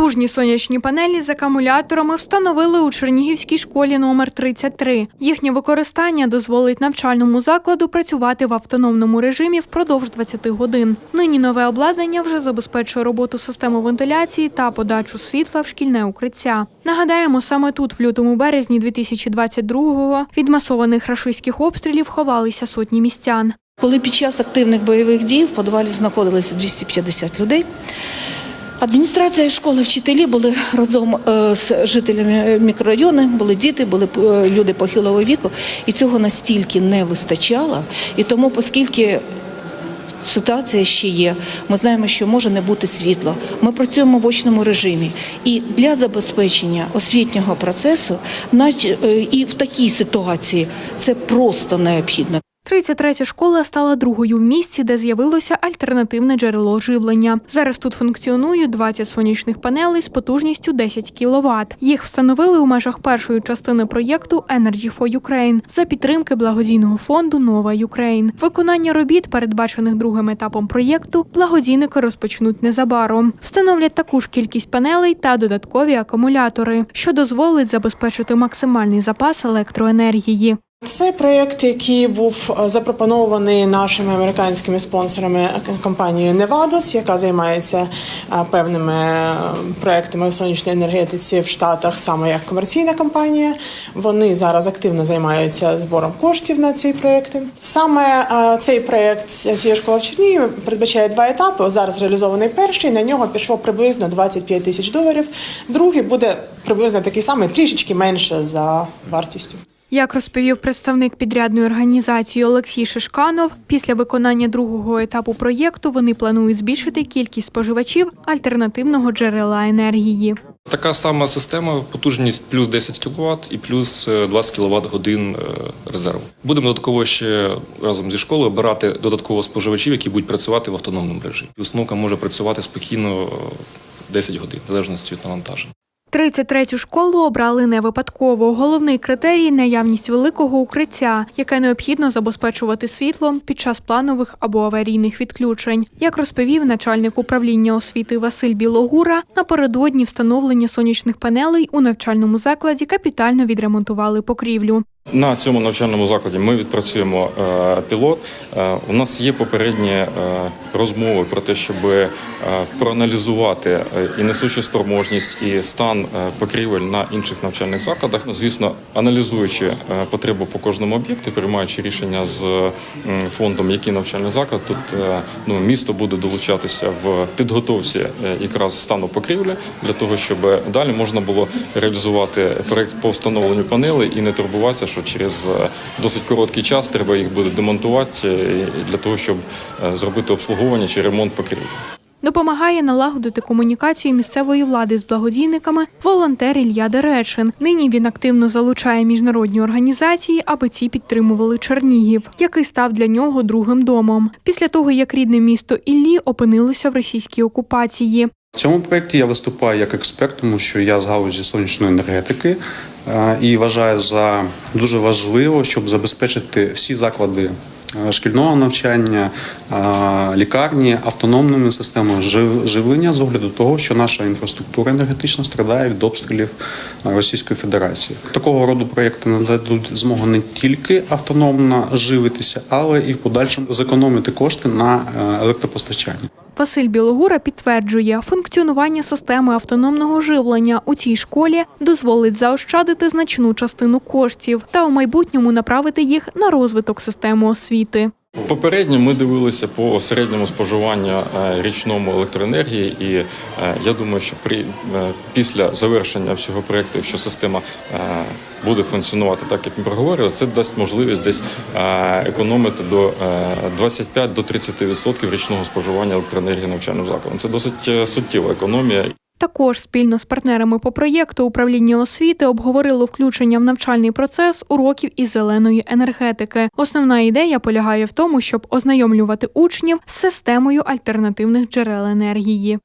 Потужні сонячні панелі з акумуляторами встановили у Чернігівській школі номер 33. Їхнє використання дозволить навчальному закладу працювати в автономному режимі впродовж 20 годин. Нині нове обладнання вже забезпечує роботу системи вентиляції та подачу світла в шкільне укриття. Нагадаємо, саме тут, в лютому березні 2022-го, від масованих рашистських обстрілів ховалися сотні містян. Коли під час активних бойових дій в подвалі знаходилося 250 людей, адміністрація школи, вчителі були разом е, з жителями мікрорайону, були діти, були е, люди похилого віку, і цього настільки не вистачало. І тому, оскільки ситуація ще є, ми знаємо, що може не бути світла. Ми працюємо в очному режимі. І для забезпечення освітнього процесу, е, і в такій ситуації це просто необхідно. 33 школа стала другою в місті, де з'явилося альтернативне джерело живлення. Зараз тут функціонують 20 сонячних панелей з потужністю 10 кВт. Їх встановили у межах першої частини проєкту Energy for Ukraine за підтримки благодійного фонду Нова Ukraine. Виконання робіт, передбачених другим етапом проєкту, благодійники розпочнуть незабаром. Встановлять таку ж кількість панелей та додаткові акумулятори, що дозволить забезпечити максимальний запас електроенергії. Це проєкт, який був е, запропонований нашими американськими спонсорами е, компанією Nevados, яка займається е, певними проектами в сонячній енергетиці в Штатах, саме як комерційна компанія. Вони зараз активно займаються збором коштів на ці проекти. Саме цей проєкт цієї школи в Чернігові передбачає два етапи. Зараз реалізований перший. На нього пішло приблизно 25 тисяч доларів. Другий буде приблизно такий самий, трішечки менше за вартістю. Як розповів представник підрядної організації Олексій Шишканов, після виконання другого етапу проєкту вони планують збільшити кількість споживачів альтернативного джерела енергії. Така сама система, потужність плюс 10 кВт і плюс е, 20 кВт годин е, резерву. Будемо додатково ще разом зі школою обирати додатково споживачів, які будуть працювати в автономному режимі. Установка може працювати спокійно е, 10 годин, в залежності від навантаження. 33-ю школу обрали не випадково. Головний критерій наявність великого укриття, яке необхідно забезпечувати світлом під час планових або аварійних відключень. Як розповів начальник управління освіти Василь Білогура, напередодні встановлення сонячних панелей у навчальному закладі капітально відремонтували покрівлю. На цьому навчальному закладі ми відпрацюємо е, пілот. Е, у нас є попередні е, розмови про те, щоб проаналізувати і несучу спроможність, і стан покрівель на інших навчальних закладах. Звісно, аналізуючи потребу по кожному об'єкту, приймаючи рішення з фондом, який навчальний заклад, тут ну, місто буде долучатися в підготовці якраз стану покрівлі для того, щоб далі можна було реалізувати проект по встановленню панелей і не турбуватися, що через е, досить короткий час треба їх буде демонтувати е, для того, щоб е, зробити обслуговування чи ремонт покрівлі. Допомагає налагодити комунікацію місцевої влади з благодійниками волонтер Ілля Деречин. Нині він активно залучає міжнародні організації, аби ці підтримували Чернігів, який став для нього другим домом. Після того, як рідне місто Іллі опинилося в російській окупації. В цьому проєкті я виступаю як експерт, тому що я з галузі сонячної енергетики і вважаю за дуже важливо, щоб забезпечити всі заклади шкільного навчання, лікарні автономними системами живлення з огляду того, що наша інфраструктура енергетична страдає від обстрілів Російської Федерації. Такого роду проєкти нададуть змогу не тільки автономно живитися, але і в подальшому зекономити кошти на е, електропостачання. Василь Білогура підтверджує, функціонування системи автономного живлення у цій школі дозволить заощадити значну частину коштів та у майбутньому направити їх на розвиток системи освіти. Попередньо ми дивилися по середньому споживанню е, річному електроенергії, і е, я думаю, що при е, після завершення всього проекту, якщо система буде функціонувати так, як ми проговорили, це дасть можливість десь економити до е, 25 до 30% річного споживання електроенергії навчальним закладом. Це досить суттєва економія. Також спільно з партнерами по проєкту управління освіти обговорило включення в навчальний процес уроків із зеленої енергетики. Основна ідея полягає в тому, щоб ознайомлювати учнів з системою альтернативних джерел енергії.